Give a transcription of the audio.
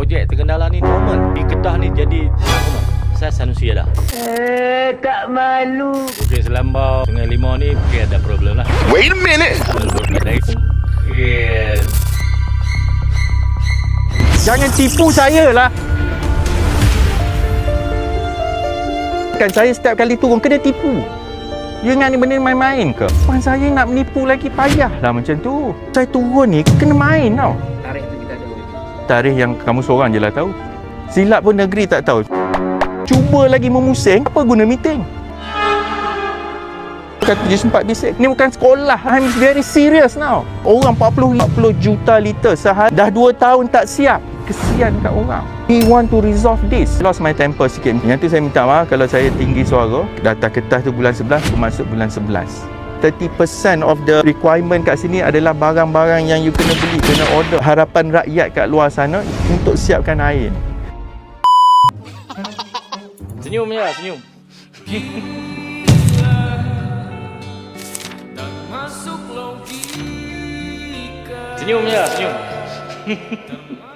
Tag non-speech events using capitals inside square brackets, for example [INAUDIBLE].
projek terkendala ni normal. Di Kedah ni jadi normal. Saya Sanusi dah. Eh, tak malu. Bukit Selambau, Sungai Limau ni mungkin ada problem lah. Wait a minute. Mungkin Jangan tipu saya lah. Kan saya setiap kali turun kena tipu. You ingat ni benda main-main ke? Puan saya nak menipu lagi payah lah macam tu. Saya turun ni kena main tau. Tarikh yang kamu seorang je lah tahu. Silap pun negeri tak tahu. Cuba lagi memusing, apa guna meeting? Kata je sempat bisik. Ni bukan sekolah. I'm very serious now. Orang 40-50 juta liter sehari. Dah 2 tahun tak siap. Kesian kat orang. We want to resolve this. Lost my temper sikit. Yang tu saya minta maaf kalau saya tinggi suara. Data kertas tu bulan 11, aku masuk bulan 11. 30% of the requirement kat sini adalah barang-barang yang you kena beli, kena order. Harapan rakyat kat luar sana untuk siapkan air. senyum je lah, senyum. senyum je lah, senyum. [LAUGHS]